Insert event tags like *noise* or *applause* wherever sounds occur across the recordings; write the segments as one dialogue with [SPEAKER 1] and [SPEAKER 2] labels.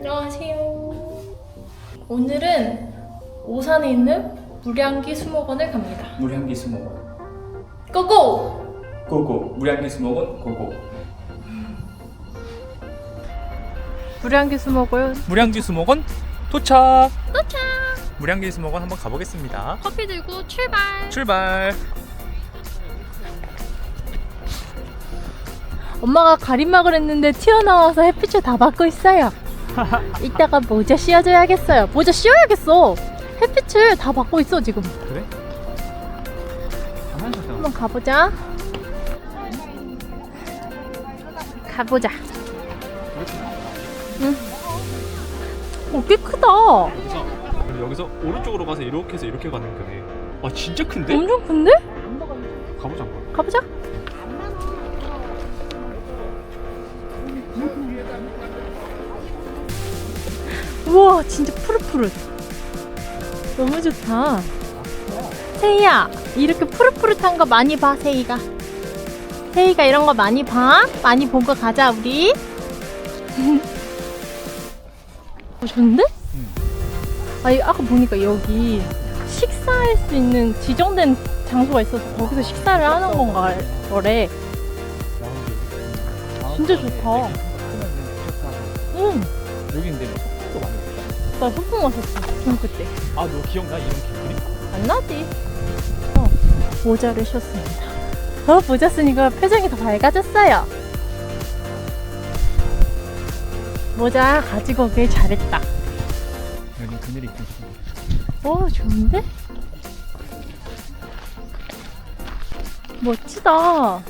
[SPEAKER 1] 안녕하세요. 오늘은 오산에 있는 무량기 수목원을 갑니다.
[SPEAKER 2] 무량기 수목원
[SPEAKER 1] 고고!
[SPEAKER 2] 고고 무량기 수목원 고고
[SPEAKER 1] 무량기 수목원
[SPEAKER 2] 무량지 수목원 도착
[SPEAKER 1] 도착!
[SPEAKER 2] 무량기 수목원 한번 가보겠습니다
[SPEAKER 1] 커피 들고 출발!
[SPEAKER 2] 출발
[SPEAKER 1] 엄마가 가림막을 했는데 튀어나와서 햇빛을 다 받고 있어요. *laughs* 이따가 모자 씌워줘야겠어요. 모자 씌워야겠어. 햇빛을 다 받고 있어 지금.
[SPEAKER 2] 그래?
[SPEAKER 1] 한번 가보자. 가보자. 응. 어, 꽤 크다.
[SPEAKER 3] 여기서 여기서 오른쪽으로 가서 이렇게 해서 이렇게 가는 거네. 와 진짜 큰데?
[SPEAKER 1] 엄청 큰데?
[SPEAKER 3] 가보자.
[SPEAKER 1] 가보자. 와, 진짜 푸릇푸릇. 너무 좋다. 세이야, 이렇게 푸릇푸릇한 거 많이 봐, 세이가. 세이가 이런 거 많이 봐. 많이 보고 가자, 우리. *laughs* 어, 좋은데?
[SPEAKER 2] 응.
[SPEAKER 1] 아니, 아까 보니까 여기 식사할 수 있는 지정된 장소가 있어서 거기서 식사를 하는 건가 거래. 진짜 좋다. 응,
[SPEAKER 2] 여기 근데 소품도 많이
[SPEAKER 1] 나 소풍 왔었어. 중학교 때.
[SPEAKER 2] 아 너 기억나 이런 개구리?
[SPEAKER 1] 안 나지? 어, 모자를 셨습니다. 어, 모자 쓰니까 표정이 더 밝아졌어요. 모자 가지고 오길 잘했다.
[SPEAKER 2] 여기 그늘이 있고
[SPEAKER 1] 오, 좋은데? 멋지다.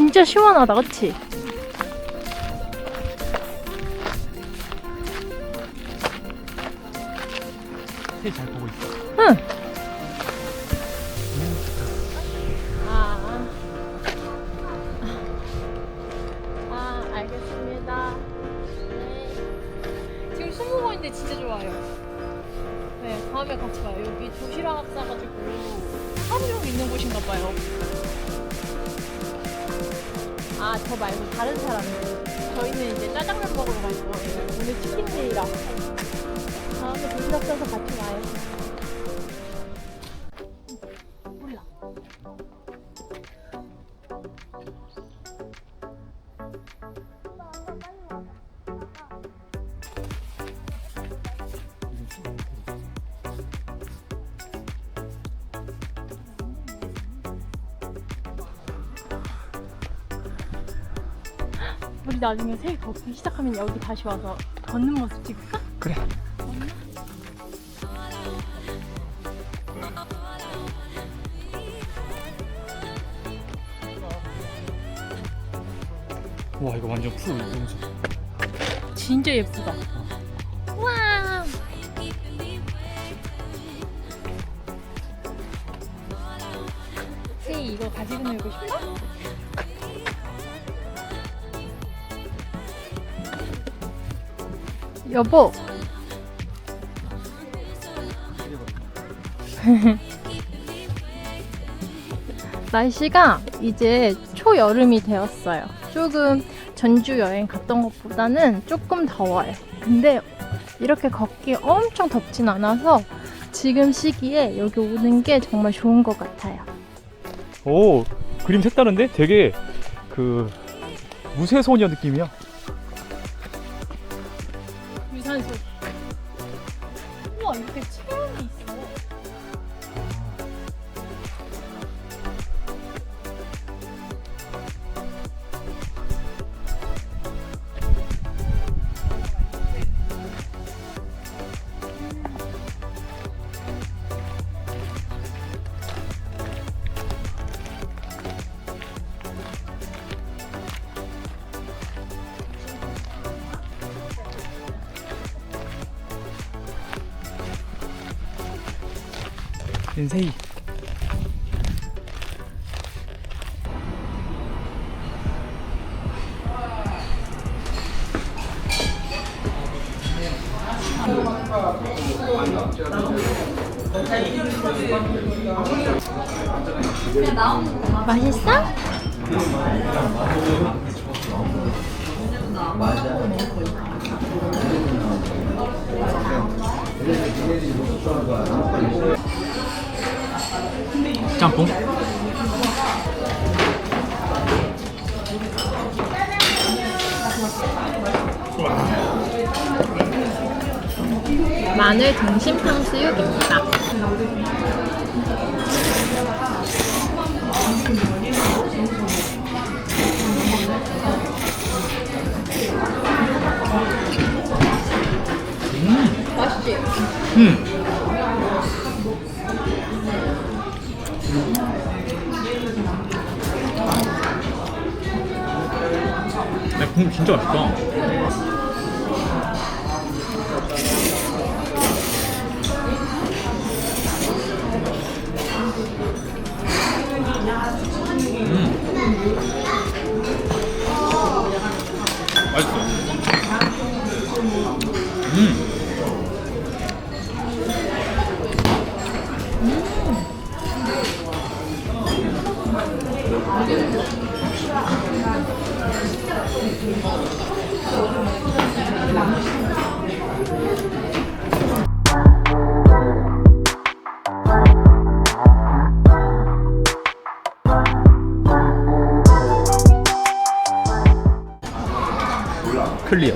[SPEAKER 1] 진짜 시원하다, 그치?
[SPEAKER 2] 새잘 보고 있어
[SPEAKER 1] 응. 아, 아, 알겠습니다. 네. 지금 진짜 좋아요. 네, 다음에 같이 가요. 여기 도시락 싸가지고 하루 종일 있는 곳인가 봐요. 아, 저 말고 다른 사람들. 저희는 이제 짜장면 먹으러 갈 거예요. 오늘 치킨데이라. 다음에 도시락 싸서 같이 와요. 몰라. 우리 나중에 새 걷기 시작하면 여기 다시 와서 걷는 모습 찍을까?
[SPEAKER 2] 그래 와 이거 완전 푸 너무 좋아
[SPEAKER 1] 진짜 예쁘다. 와. 세이 이거 가지고 놀고 싶어? 여보. *laughs* 날씨가 이제 초여름이 되었어요. 조금 전주 여행 갔던 것보다는 조금 더워요. 근데 이렇게 걷기 엄청 덥진 않아서 지금 시기에 여기 오는 게 정말 좋은 것 같아요.
[SPEAKER 3] 오 그림 색다른데? 되게 그 무쇠소녀 느낌이야.
[SPEAKER 1] 유산소. 우와, 이렇게 체험이 있어.
[SPEAKER 2] 인세이
[SPEAKER 1] 맛있어?
[SPEAKER 2] 짬뽕?
[SPEAKER 1] 마늘 등심 탕 수육입니다.
[SPEAKER 2] 음. 야, 국물 진짜 맛있다. 클리어.